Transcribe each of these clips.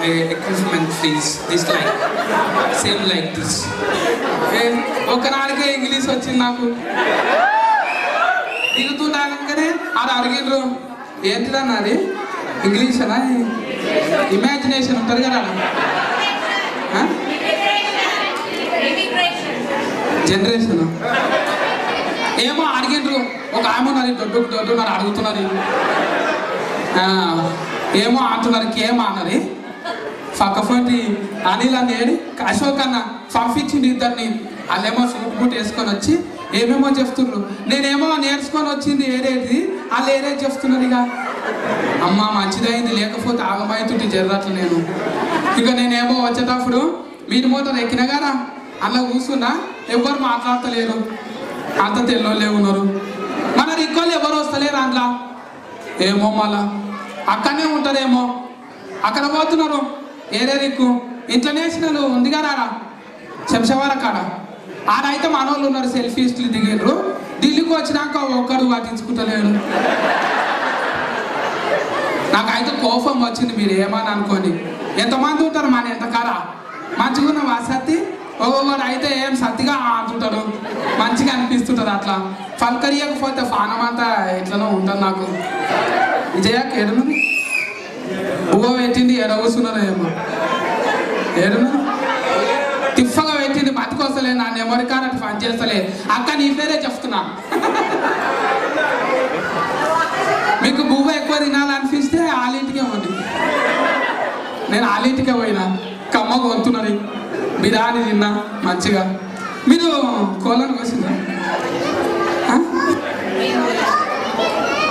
wants some uh, equipment, please. This like, same like this. ఒకనాడికే English వచ్చింది నాకు. దిగుతుండగానే అది అడిగిండ్రు ఏంటిదన్న అది ఇంగ్లీష్ అనా ఇమాజినేషన్ ఉంటుంది కదా. జనరేషన్ ఏమో అడిగిండ్రు ఒక ఆమె ఉన్నది దొడ్డుకు దొడ్డు ఉన్నారు అడుగుతున్నారు ఏమో అంటున్నారు కేమా అన్నది. పక్కపోటి అనిల్ అని ఏడి అశోక్ అన్న పంపించింది ఇద్దరిని. వాళ్ళేమో సూట్ బూట్ వేసుకొని వచ్చి ఏమేమో చెప్తున్నారు నేనేమో నేర్చుకొని వచ్చింది ఏరేది వాళ్ళు ఏరేది చెప్తున్నారు ఇక? అమ్మ మంచిదైంది. లేకపోతే ఆగమైతుంటే జరగట్లు నేను. ఇక నేనేమో వచ్చేటప్పుడు మీరు మోటార్ ఎక్కిన కదా? అలా కూర్చున్నా ఎవరు మాట్లాడతలేరు. అంత తెల్లోళ్ళే ఉన్నారు. మన రిక్కోళ్ళు ఎవరు వస్తలేరు అందులో? ఏమో మళ్ళా. అక్కడనే ఉంటారేమో. అక్కడ పోతున్నారు. ఏరే దిక్కు ఇంటర్నేషనల్ ఉంది కదా ఆడ? శంషవార కాడ. ఆడైతే మనోళ్ళు ఉన్నారు సెల్ఫీస్ట్లు దిగిండ్రు ఢిల్లీకి వచ్చినాక ఒక్కడు పట్టించుకుంటలేడు. నాకైతే కోపం వచ్చింది మీరు ఏమని అనుకోండి. ఎంతమంది ఉంటారు మన ఎంత కాడ మంచిగా ఉన్న వసతి ఒక్కొక్కడు అయితే ఏం సత్తిగా అంటుంటాడు. మంచిగా అనిపిస్తుంటుంది అట్లా. పలకరియకపోతే ఫానం అంతా ఎట్లనో ఉంటుంది నాకు. విజయ కేడును బువ్వ పెట్టింది ఎడ కూర్చున్నారో ఏమో. తిప్పగా పెట్టింది బతికొస్తలే నా నెమరి కానట్టు పని చేస్తలే. అక్క నీ పేరే చెప్తున్నా. మీకు బువ్వ ఎక్కువ తినాలనిపిస్తే ఆలింటికే పోండి. నేను ఆలింటికే పోయినా. కమ్మ కొంతున్నది బిర్యానీ తిన్నా మంచిగా. మీరు కోళ్ళను కోసిందా ఆ?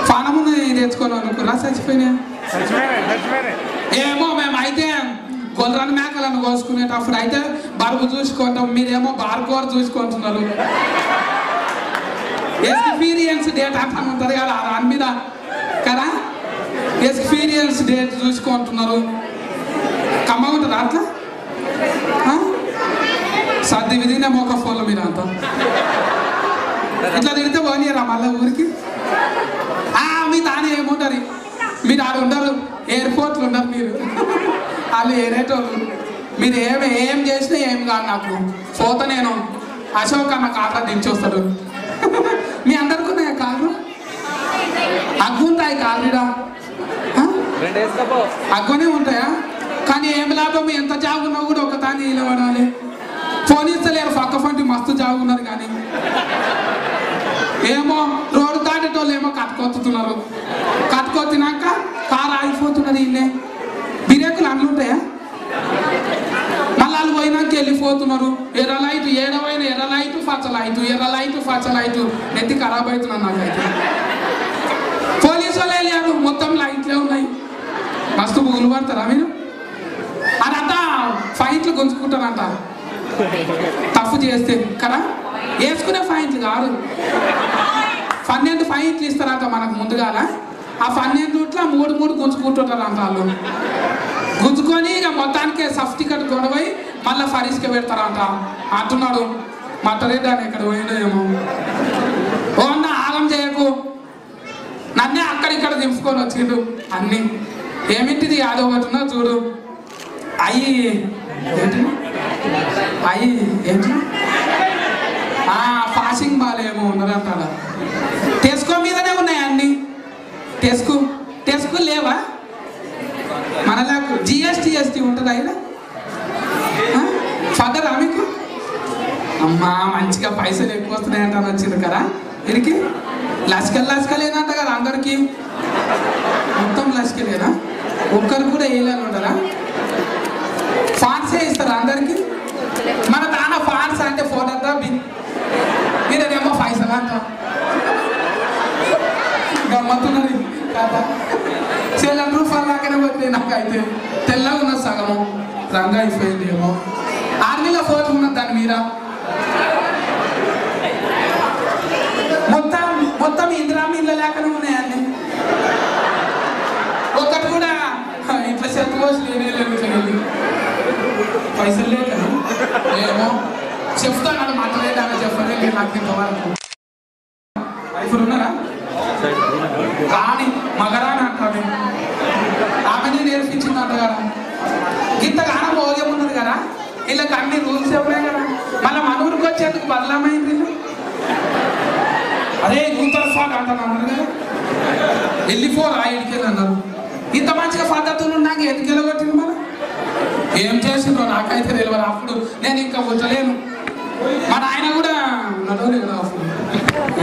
పానమును తెచ్చుకొని అనుకున్నా చచ్చిపోయినా ఏమో మేము అయితే గొర్రెని మేకలను కోసుకునేటప్పుడు అయితే బరువు చూసుకుంటాం మీరేమో బార్కోర్ చూసుకుంటున్నారు. ఎక్స్పీరియన్స్ డేట్ అంతా ఉంటుంది కదా దాని మీద. కదా? ఎక్స్పీరియన్స్ డేట్ చూసుకుంటున్నారు. కమ్మ ఉంటుంది అట్లా? సర్ది విధిన మొక్క ఫోన్ల మీద అంత. ఇట్లా తిడితే పోనీయరా మళ్ళీ ఊరికి? ఆ, మీ తానే ఏముంటారు మీరు ఆడ ఉండరు ఎయిర్పోర్ట్లు ఉండరు మీరు. వాళ్ళు ఏరేటోళ్ళు. మీరు ఏం ఏం చేసినా ఏం కాదు నాకు. పోత నేను. అశోక్ అన్న కాళ్ళ దించొస్తాడు మీ అందరికి ఉన్నాయా కాళ్ళు? అగ్గుంటాయి కాళ్ళుడా అగ్గునే ఉంటాయా? కానీ ఏం లాభం? ఎంత జాగున్నా కూడా ఒక తాని నిలబడాలి. ఫోన్ ఇస్తలేరు. పక్క పంటి మస్తు జాగున్నారు కానీ. ఏమో రోడ్డు దాటేటోళ్ళు ఏమో కట్టుకొస్తున్నారు వచ్చినాక కారు ఆగిపోతున్నది ఇల్లే. బిరేకులు అన్నుంటాయా మళ్ళీ వాళ్ళు పోయినాక వెళ్ళిపోతున్నారు. ఎర్ర లైట్ ఏడవైన ఎర్ర లైట్ ఫచ్చ లైట్ ఎర్ర లైట్ ఫచ్చ లైట్. నెత్తి ఖరాబ్ అవుతున్నాను నాకైతే. పోలీసు వాళ్ళు వెళ్ళారు. మొత్తం లైట్లే ఉన్నాయి. మస్తు బుగులు పడతారా మీరు? అదంతా ఫైట్లు గుంజుకుంటారంట తప్పు చేస్తే కదా? వేసుకునే ఫైట్లు కాదు. పన్నెండు ఫైట్లు ఇస్తారంట మనకు ముందుగాల ఆ పన్నెండు ఇట్లా మూడు మూడు గుంజుకుంటుంటారు అంట వాళ్ళు. గుంజుకొని ఇక మొత్తానికి సఫ్ టికెట్ కొనబోయి మళ్ళీ ఫరీస్కి పెడతారంట. అంటున్నాడు మట్టరెడ్డి అని ఎక్కడ పోయిండో ఏమో. ఓ అన్న ఆగం చేయకు. నన్నే అక్కడిక్కడ దింపుకొని వచ్చిండు. అన్ని. ఏమిటిది యాదో ఒకటి చూడు. అయ్యి ఏంటి? అయ్యి ఏంటి? ఆ పాసింగ్ ఉన్నదంటాడు. తీసుకో ఉన్నదంట మీదనే టెస్కు టెస్కు లేవా? మనలాకు జిఎస్టిఎస్టీ ఉంటుందా అయినా ఫదరా మీకు? అమ్మా మంచిగా పైసలు ఎక్కువ వస్తున్నాయంట అని వచ్చింది కదా? దీనికి లస్కల్ లస్కలేనంట కదా అందరికీ? మొత్తం లస్కలేనా ఒక్కరు కూడా వేయాలని ఫాన్సే ఇస్తారా అందరికి మన దాన ఫాన్స్ అంటే ఫోటో మీరేమో పైసలు అంట గమ్మత్తున్నది కదా చెల్లెలు పోతే నాకైతే తెల్లగా ఉన్న సగము రంగు అయిపోయింది ఏమో ఆర్మీలో ఫోటో ఉన్నది దాని మీద. మొత్తం మొత్తం ఇందిరామి ఇళ్ళ లేకనే ఉన్నాయండి. ఒక్కటి కూడా ఇట్లా లేదు వెళ్ళి. పైసలు లేక ఏమో చెప్తాను మాట్లాడేదాన్ని చెప్పలే లేదు నాకు ఇంతవరకు ఇప్పుడు ఉన్నారా? రాణి మగరాణి అంటారు. ఆమెనే నేర్పించింది కదా ఇంత కాలం భోగేమున్నది కదా? వీళ్ళకి అన్ని రూల్స్ ఉన్నాయి కదా? మళ్ళీ మన ఊరికి వచ్చేందుకు బదలమైంది వీళ్ళు? అదే నూతన స్వాగ అంటున్నారు కదా? వెళ్ళిపోరా ఇడికెళ్ళి అన్నారు. ఇంత మంచిగా పద్ధతులు ఉన్నాక ఎందుకు వెళ్ళగొట్టింది మరి? ఏం చేసిండ్రో నాకైతే తెలియదు అప్పుడు నేను ఇంకా పుట్టలేను మన ఆయన కూడా నడవలేదు అప్పుడు.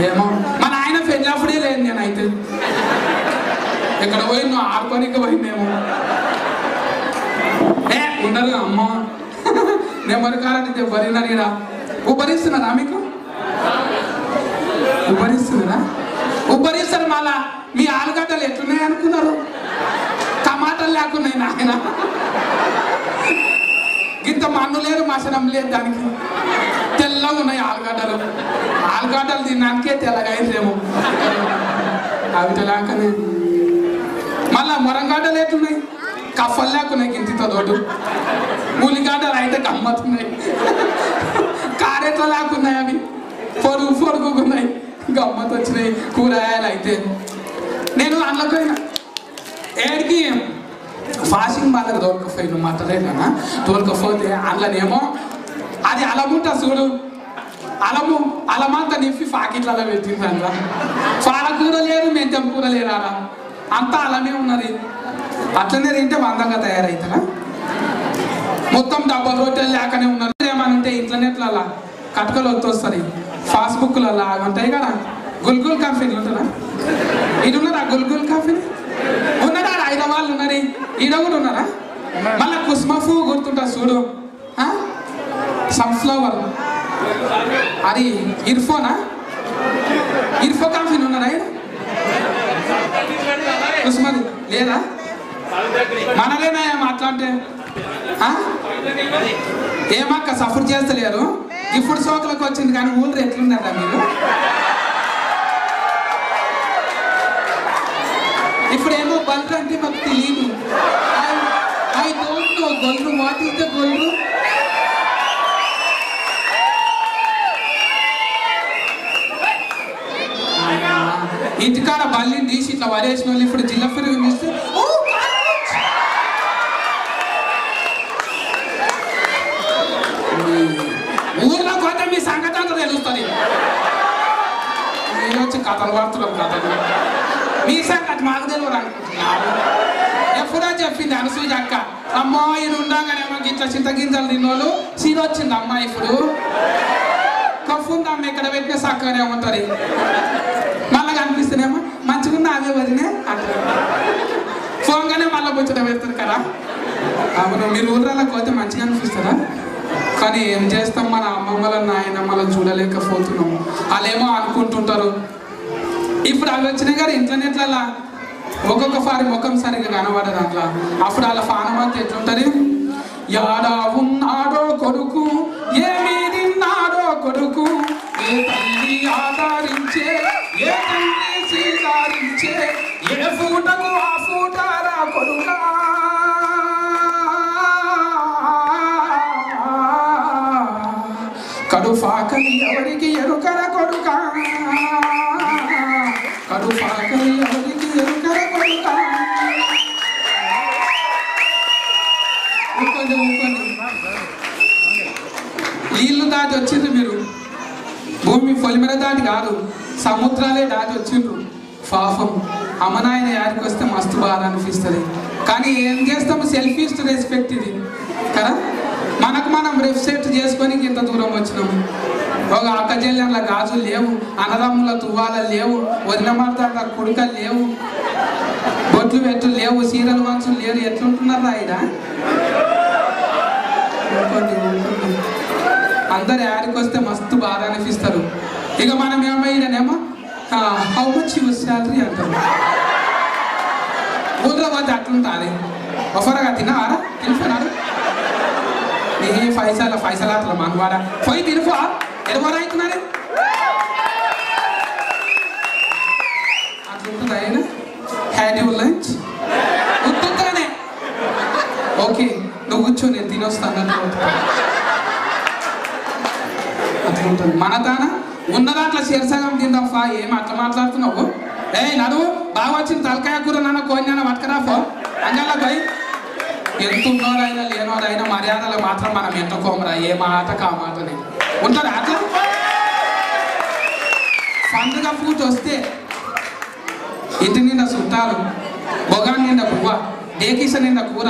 ఏమో మా నాయన పెళ్ళప్పుడే లేదు నేనైతే ఎక్కడ పోయిందో ఆడుకోనికి పోయిందేమో. ఏ ఉండరు అమ్మ. నేను మరికాలంటే బరినరిరా ఉబ్బరిస్తున్నారా మీకు? ఉబ్బరిస్తున్నారా ఉబ్బరిస్తారు మళ్ళా మీ ఆలుగడ్డలు ఎట్లున్నాయి అనుకున్నారు? టమాటాలు లేకున్నాయి నాయన. ఇంత మన్ను లేదు మసనం లేదు దానికి. తెల్లగా ఉన్నాయి ఆలుగడ్డలు. ఆలుగడ్డలు తినడానికే తెల్లగా అయిందేమో. అవి లేకనే మళ్ళా మొరంగడ్డలు ఎట్లున్నాయి? కఫలు లేకున్నాయి గింతితో తోడు. ఉల్లిగడ్డలు అయితే గమ్మత్తున్నాయి కారెట్ల లేకున్నాయి అవి. పొరుగు పొరుగుకున్నాయి గమ్మత్ వచ్చినాయి. కూరగాయలు అయితే. నేను అందులోకైనా ఏడికి ఫాషింగ్ బాగా దొరకపోయిన మాట్లాడేనా దొరకపోతే అందులోనేమో అది అలముంటా చూడు. అలము అలమంతా నిప్పి పాకెట్లలో పెట్టింది అందులో. పాలకూర లేదు మెంతం కూర లేరా అంతా అలమే ఉన్నది. అట్లనే తింటే మందంగా తయారవుతారా మొత్తం డబ్బా రొట్టెలు లేకనే ఉన్నారు ఏమనంటే ఉంటే ఇంటర్నెట్లలో కట్కలు ఫాస్ట్ బుక్లు అవి ఉంటాయి కదా. గుల్గుల్ కాఫీలు ఉంటుందా? ఇది ఉన్నారా గుల్గుల్ కాఫీ ఉన్నదా? హైదరాబాద్ ఉన్నది. ఈడ కూడా ఉన్నారా? మళ్ళీ కుస్మఫు గుర్తుంటా చూడు. సన్ఫ్లవర్. అది ఇర్ఫోనా? ఇర్ఫో కంపెనీ ఉన్నదా ఈడ? లేదా? మనలేనా ఏం అట్లా అంటే ఏమక్క సఫర్ చేస్తలేరు? ఇప్పుడు సోకలకు వచ్చింది కానీ ఊళ్ళో ఎట్లున్నారా మీరు? ఇప్పుడేమో ఏమో అంటే మాకు తెలియదు ఐ డోంట్ నో గొల్లు వాట్ ఈస్ ద గొల్లు ఇంటికాడ బల్లిని తీసి ఇట్లా వరేసిన వాళ్ళు ఇప్పుడు జిల్లా ఫిరుగు తీస్తే ఊర్లో పోతే మీ సంగతి అంతా తెలుస్తుంది. నేను వచ్చి కథలు పడుతున్నాం కథలు మీ సంగతి మాకు తెలియదు అనుకుంటున్నారు ఎప్పుడో చెప్పింది అనసూయ అక్క అమ్మాయి ఇది ఉండగానే మాకు ఇట్లా చింతగింజలు తిన్నోళ్ళు సీన్ వచ్చింది అమ్మాయి ఇప్పుడు. కఫ్ అమ్మ ఇక్కడ పెట్టిన సక్కనే ఉంటుంది. మళ్ళా కనిపిస్తేనేమో మంచిగా అవే వదినే? అంటారు. ఫోన్గానే మళ్ళీ బుచ్చట పెడతారు కదా. అవును మీరు ఊర్రాలకు పోతే మంచిగా అనిపిస్తారా కానీ ఏం చేస్తాం మన అమ్మమ్మల నాయనమ్మలను చూడలేకపోతున్నాం వాళ్ళేమో అనుకుంటుంటారు. ఇప్పుడు అవి వచ్చినాయి కదా ఇంటర్నెట్లలో ఒక్కొక్క సారి ముఖం సరిగ్గా కనబడదు అట్లా. అప్పుడు వాళ్ళ అంతా ఎట్లుంటది? యాడా ఉన్నాడో కొడుకు ఏమి ఆదరించే ఏ తండ్రి సీదారించే ఏ పూటకు ఆ ఫూటారా కొడుకా? కడు ఫాకలి ఎవరికి ఎరుకర కొడుక? కడు ఫాకలి ఎవరికి ఎరుకర కొడుక ఊరుకోండి, ఊరుకోండి. నీళ్ళు దాటి వచ్చిండ్రు మీరు భూమి పొలిమేర దాటి కాదు సముద్రాలే దాటి వచ్చిండ్రు. పాపం. అమ్మనాయన యాడికి వస్తే మస్తు బాధ అనిపిస్తుంది. కానీ ఏం చేస్తాము సెల్ఫీస్ టు రెస్పెక్ట్ ఇది కదా? మనకు మనం రెస్పెక్ట్ చేసుకొని ఇంత దూరం వచ్చినాము. ఒక అక్క చెల్లెళ్ళ గాజులు లేవు అన్నదమ్ముల తువ్వాల లేవు వదిన మరదాల కుడుకలు లేవు బొట్లు పెట్టు లేవు సీరలు మనుషులు లేరు. ఎట్లుంటున్నారా ఆయన అందరు యాడికి వస్తే మస్తు బాధ అనిపిస్తారు. ఇక మనం ఏమైనానేమో హౌ మచ్ యువర్ శాలరీ అంటారు? ఊళ్ళో పోతే అట్లుంటుంది. ఒఫరగా తిన్నావారా తినిపోయినారు నీ పైసల పైసలు అట్లా మనవాడా? పోయి తినిపో ఎడవరా అవుతున్నారు అట్లుంటుంది ఆయన హ్యాడ్ యూ లంచ్ ఉత్తుగానే ఓకే నువ్వు కూర్చో నేను తినొస్తాను అట్లుంటుంది. మన తానా ఉన్న దాంట్లో శీర్సగం తిందాం? ఏం అట్లా మాట్లాడుతున్నావు? ఏ నడువు బాగా వచ్చింది తలకాయ కూర నాన్న కోన్యాన పట్టుకరా ఫో. అంగల్లా పోయి. ఎంత మర్యాదలు మాత్రం మనం ఎంత కోమరా? ఏ మాట కా మాటని ఉంటారా అట్లా? పండుగ పూట వస్తే ఇంటి నిండా చుట్టాలు బొగాన్ నిండా పువ్వ డేకీస నిండా కూర.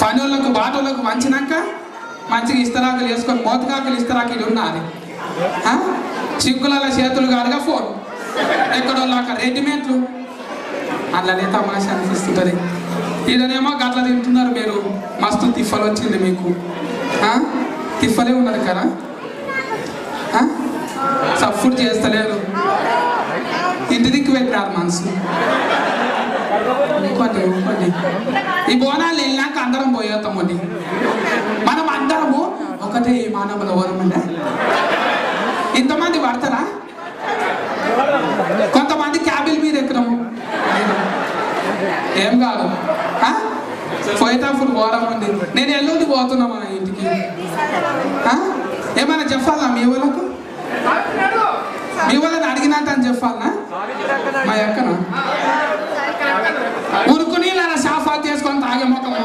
పనులకు బాటోళ్ళకు వంచినాక మంచిగా ఇస్తరాకులు వేసుకొని మోతకాకులు ఇస్తరాకులు ఉన్నది ఆ? చేతులు కాదుగా ఫోన్. ఎక్కడో లాక రెడీమేడ్లు. అట్లనే తమాషా అనిపిస్తుంటుంది. ఈడనేమో గట్ల తింటున్నారు మీరు. మస్తు తిఫలు వచ్చింది మీకు. తిఫలే ఉన్నది కదా? ఆ? చేస్తలేరు. ఇంటి దిక్కు పెట్టినారు మనసు. ఇంకోటి ఇంకోటి ఈ బోనాలు వెళ్ళినాక అందరం పోయేస్తామండి మనం అందరము ఒకటే మానవుల ఓరమండి ఇంతమంది పడతారా? కొంతమంది క్యాబిల్ మీద ఎక్కడము? ఏం కాదు. ఆ? పోయేటప్పుడు పోవడం ఉంది. నేను ఎల్లుండి పోతున్నా మన ఇంటికి. ఏమైనా చెప్పాలా మీ వాళ్ళకు? మీ వాళ్ళని అడిగినంత అని చెప్పాలనా? మా ఎక్కన ఉరుకుని ఇలా షాఫా తీసుకొని తాగే ముఖము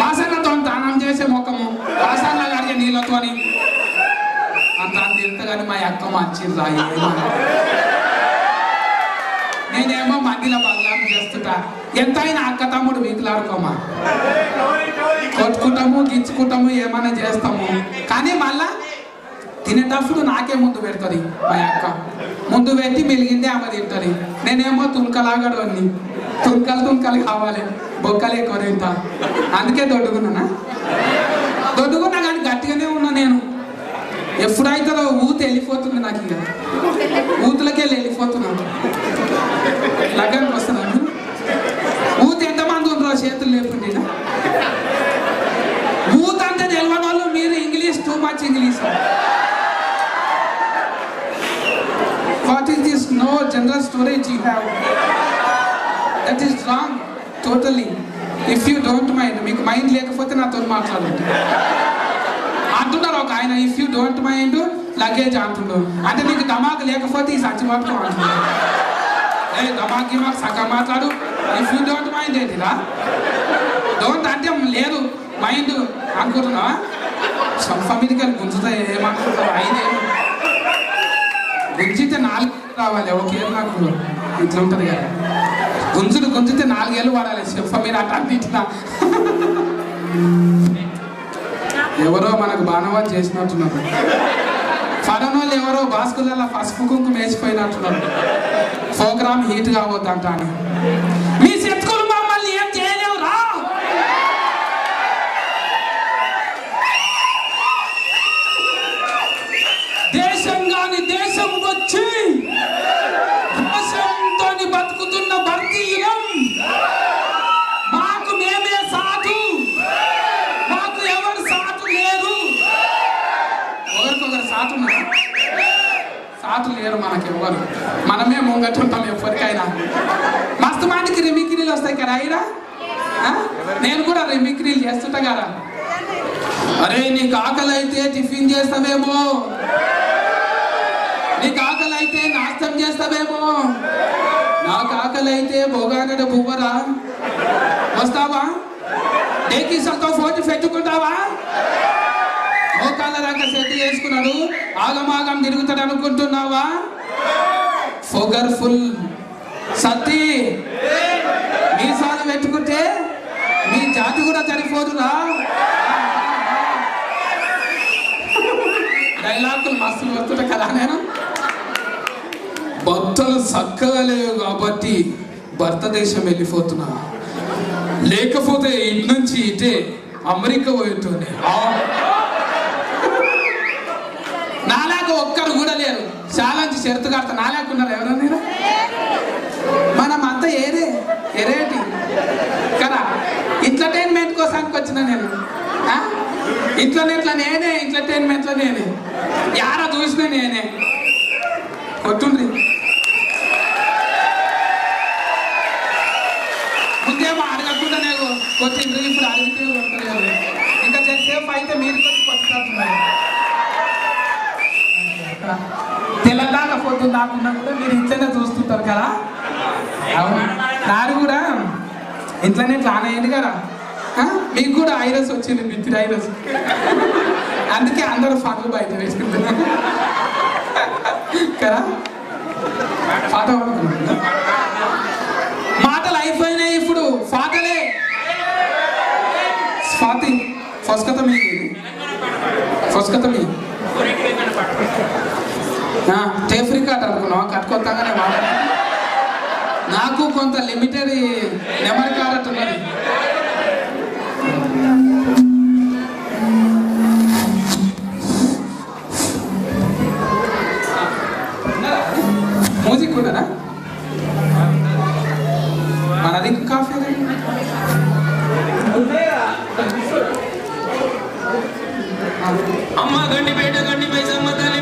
బాసన్నతో దానం చేసే ముఖము బాసన్న అడిగే అంత అంత ఇంతగాని మా అక్క మంచి రాయి నేనేమో మందిల బంగారం చేస్తుంటా. ఎంతైనా అక్క తమ్ముడు వీకులాడుకోమా కొట్టుకుంటాము గించుకుంటాము ఏమైనా చేస్తాము. కానీ మళ్ళా తినేటప్పుడు నాకే ముందు పెడుతుంది మా అక్క. ముందు పెట్టి మెలిగిందే ఆమె తింటుంది. నేనేమో తునకలాగడు అన్ని తునకలు తునకలు కావాలి. బొక్కలు ఎక్కువ తింటా అందుకే దొడ్డుకున్నానా దొడ్డుకున్నా కానీ గట్టిగానే ఉన్నా నేను ఎప్పుడైతుందో ఊత వెళ్ళిపోతుంది నాకు ఇక. ఊతులకే వెళ్ళిపోతున్నాను. లగ్గానికి వస్తున్నాను. ఊత ఎంతమంది ఉండరు చేతులు లేకుండా ఊత అంటే తెలియని వాళ్ళు మీరు English too much English. What is this no general storage you have that is wrong totally if you don't mind మీకు మైండ్ లేకపోతే నాతో మాట్లాడండి. ఒక ఆయన if you don't mind luggage అంటుండు అంటే నీకు దమాక్ లేకపోతే ఈ సచ్చి పట్టుకో అంటున్నాడు. ఏ దమాకి మాకు సగం మాట్లాడు. ఇఫ్ యూ డోంట్ మైండ్ ఏంటిరా డోంట్ అంటే లేదు. మైండ్ అనుకుంటున్నావా? సొంత మీదకి వెళ్ళి గుంజుతా ఏమనుకుంటావు ఆయన గుంజితే నాలుగు రావాలి ఒకే నాకు ఇట్లా ఉంటుంది కదా. గుంజుడు గుంజితే నాలుగేళ్ళు వాడాలి చెప్ప మీరు అట్లా అన్నింటినా ఎవరో మనకు బాణవాలు చేసినట్టున్నారు. ఫడనోళ్ళు ఎవరో బాస్కులలో పసుపు కుంకుమ వేసిపోయినట్టున్నారు. ప్రోగ్రామ్ హీట్ కావద్దంట అని మీ శత్రువులు మమ్మల్ని ఏం చేయలేవు రా దేశం కాని దేశం వచ్చి దేశంతో బతుకుతున్న భారతీయులం మాకు మేమే సాటు మాకు ఎవరు సాటు లేరు ఒకరికొకరు సాటు ఉన్నారు సాటు లేరు మనకి ఎవరు మనమే ముంగట్టుంటాం ఎప్పటికైనా. మస్తు మాటికి రిమిక్రీలు వస్తాయి కదా అయినా నేను కూడా రిమిక్రీలు చేస్తుంటా కదా. అరే నీకు ఆకలి అయితే టిఫిన్ చేస్తావేమో? నీకు ఆకలి అయితే నాస్తం చేస్తావేమో? నాకు ఆకలి అయితే బొగానడ పువ్వరా? వస్తావా? డేకిసలతో ఫోన్ పెట్టుకుంటావా? మోకాళ్ళ దాకా సెట్ చేసుకున్నాడు ఆగమాగం తిరుగుతాడు అనుకుంటున్నావా? ఫోగర్ ఫుల్ సత్తి మీసాలు పెట్టుకుంటే మీ జాతి కూడా చనిపోదురా. డైలాగులు మస్తు వస్తుంటా కదా నేను. భర్తలు చక్కగా లేవు కాబట్టి భర్త దేశం వెళ్ళిపోతున్నా. లేకపోతే ఇటు నుంచి ఇటే అమెరికా పోయేటోనే నాలాగా ఒక్కరు కూడా లేరు చాలా షరతు కడతా నా లేకున్నారు ఎవరన్నా మనం అంతా ఏరే ఎరేటి కదా? ఎంటర్టైన్మెంట్ కోసానికి వచ్చిన నేను. ఆ? ఇట్లా నేనే ఎంటర్టైన్మెంట్లో నేనే. యారా చూసినా నేనే కొట్టుండ్రి ముందేమో అడగకుండా నేను కొట్టిండ్రు ఇప్పుడు అడిగితే కొట్టలేదు ఇంకా సేపు అయితే మీరు వచ్చి కొట్టుకుంటున్నారు తెల్లదాకా కూడా మీరు ఇంట్లోనే చూస్తుంటారు కదా? అవును. నాది కూడా ఇంట్లోనే ఇట్లా ఆనేయండి కదా. మీకు కూడా ఐరస్ వచ్చింది మిత్రి ఐరస్. అందుకే అందరూ ఫాటలు బయట వేసుకుంటున్నారు. కదా? పాట మాటలు అయిపోయినాయి ఇప్పుడు. ఫాటలే. స్వాతి ఫస్కత మీ ఫస్కత మీ టేఫ్రీ కార్డ్ అనుకున్నావా? కట్టుకొత్తాగానే మాట్లాడు నాకు కొంత లిమిటెడ్ నెంబర్ కార్డ్ ఉన్నది. మ్యూజిక్ ఉండదా? మనది కాఫీ అమ్మ గండి పేట గండి పైసమ్మ తల్లి.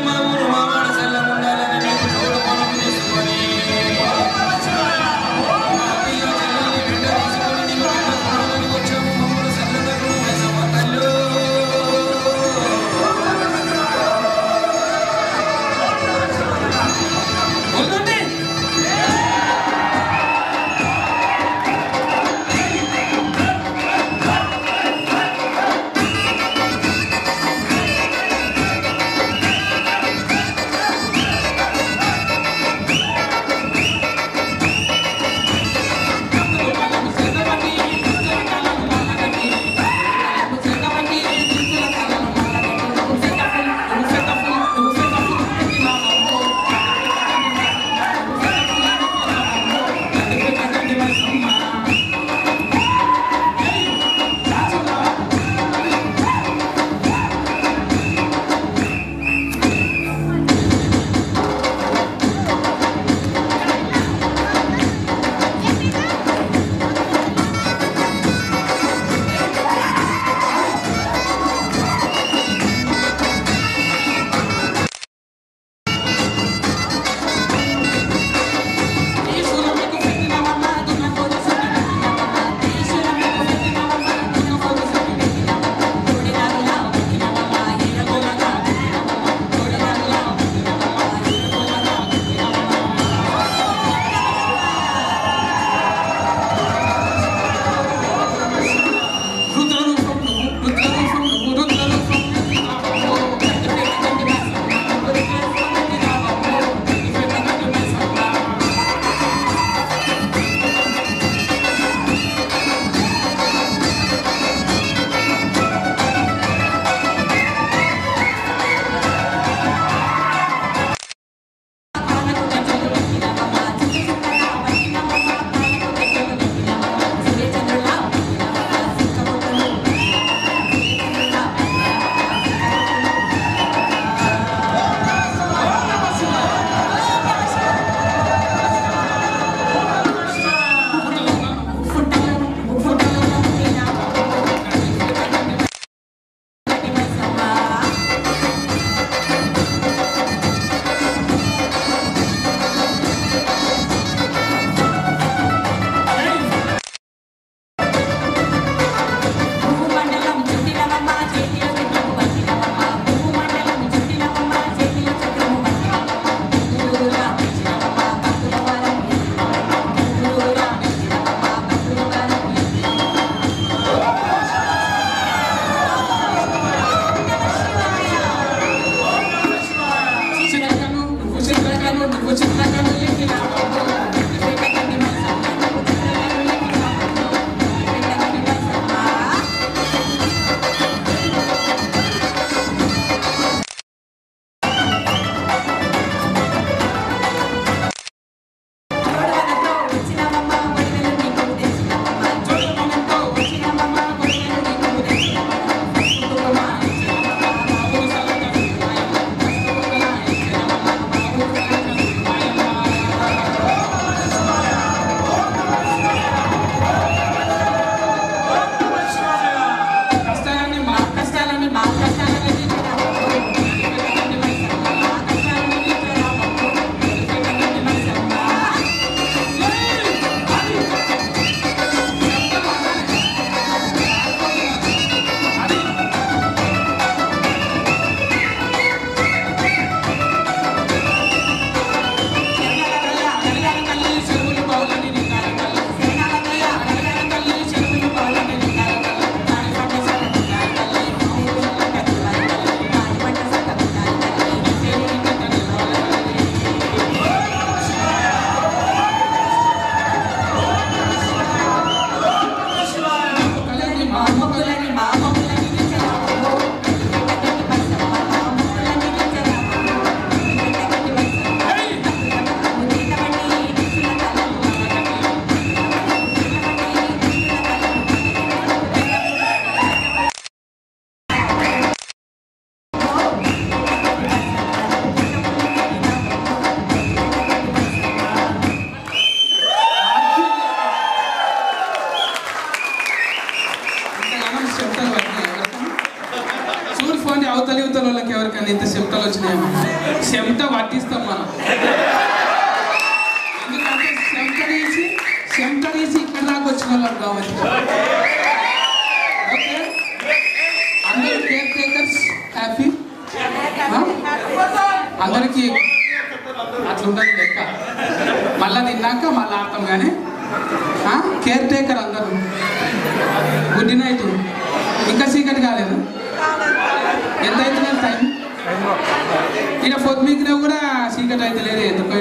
ఇక పొద్దుమికిన కూడా చీకటి అయితే లేదు. ఎందుకో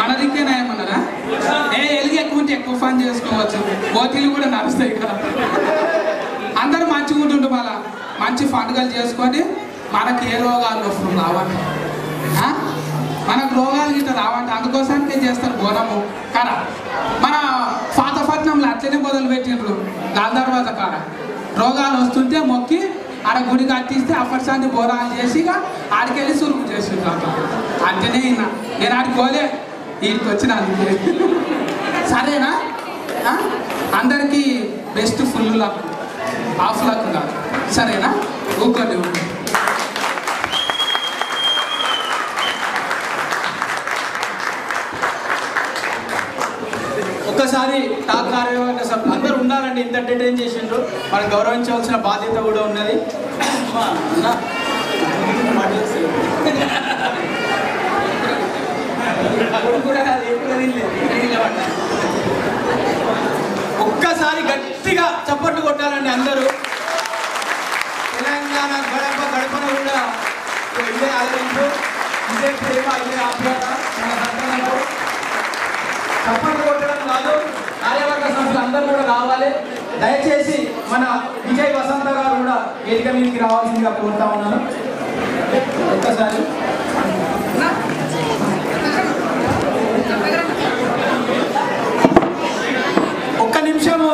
మన దిక్కే నయమన్నారా ఏ ఎలుగు ఎక్కువ ఉంటే ఎక్కువ పని చేసుకోవచ్చు. బోటీలు కూడా నడుస్తాయి కదా అందరూ మంచిగా ఉంటుండు మళ్ళా మంచి పండుగలు చేసుకొని మనకి ఏ రోగాలు వస్తుంది రావండి. మనకు రోగాలు గిట్ట రావంటే అందుకోసానికి చేస్తారు బోనము. కదా మన పాతపట్నంలో అట్లనే మొదలు పెట్టిండ్రు దాని తర్వాత కాడ. రోగాలు వస్తుంటే మొక్కి ఆడ గుడి కట్టిస్తే అప్పటిసారి బోరాలు చేసి ఇక ఆడికెళ్ళి సురుకు చేసిండ్రు అట్లా అంటేనే ఇన్నా నేను ఆడుకోలే వీటికి వీడికి వచ్చిన అందుకే. సరేనా? అందరికీ best full luck. Half luck కాదు. సరేనా? ఊకొని ఉంటుంది ఒక్కసారి టాక్ కార్యవర్గ సభ్యులు అందరూ ఉండాలండి ఇంత ఎంటర్టైన్ చేసిండ్రు. మనం గౌరవించవలసిన బాధ్యత కూడా ఉన్నది. ఒక్కసారి గట్టిగా చప్పట్లు కొట్టాలండి అందరూ. తెలంగాణ గడప గడపన కూడా ఇదే ఆలోచించు ఇదే ప్రేమ ఇదే ఆప్యాయత మన సంతానంలో చప్పట్లు కొట్టడం కాదు. కార్యవర్గ సభ్యులు అందరూ కూడా రావాలి దయచేసి మన విజయ్ వసంత గారు కూడా వేదిక మీదకి రావాల్సిందిగా కోరుతా ఉన్నాను. ఒక్కసారి. ఒక్క నిమిషము.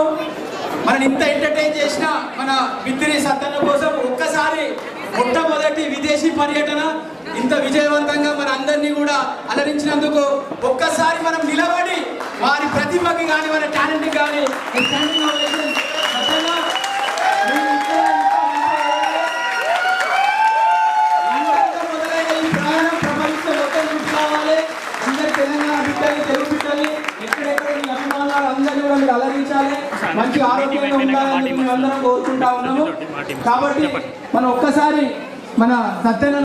మనం ఇంత ఎంటర్టైన్ చేసిన మన మిత్రి సత్తన్న కోసం ఒక్కసారి మొట్టమొదటి విదేశీ పర్యటన ఇంత విజయవంతంగా మన అందరినీ కూడా అలరించినందుకు ఒక్కసారి మనం నిలబడి వారి ప్రతిభకి కానీ వారి టాలెంట్ కానీ మంచి ఆరోగ్యంగా ఉండాలని మేము అందరం కోరుకుంటా ఉన్నాము. కాబట్టి మనం ఒక్కసారి మన సత్యన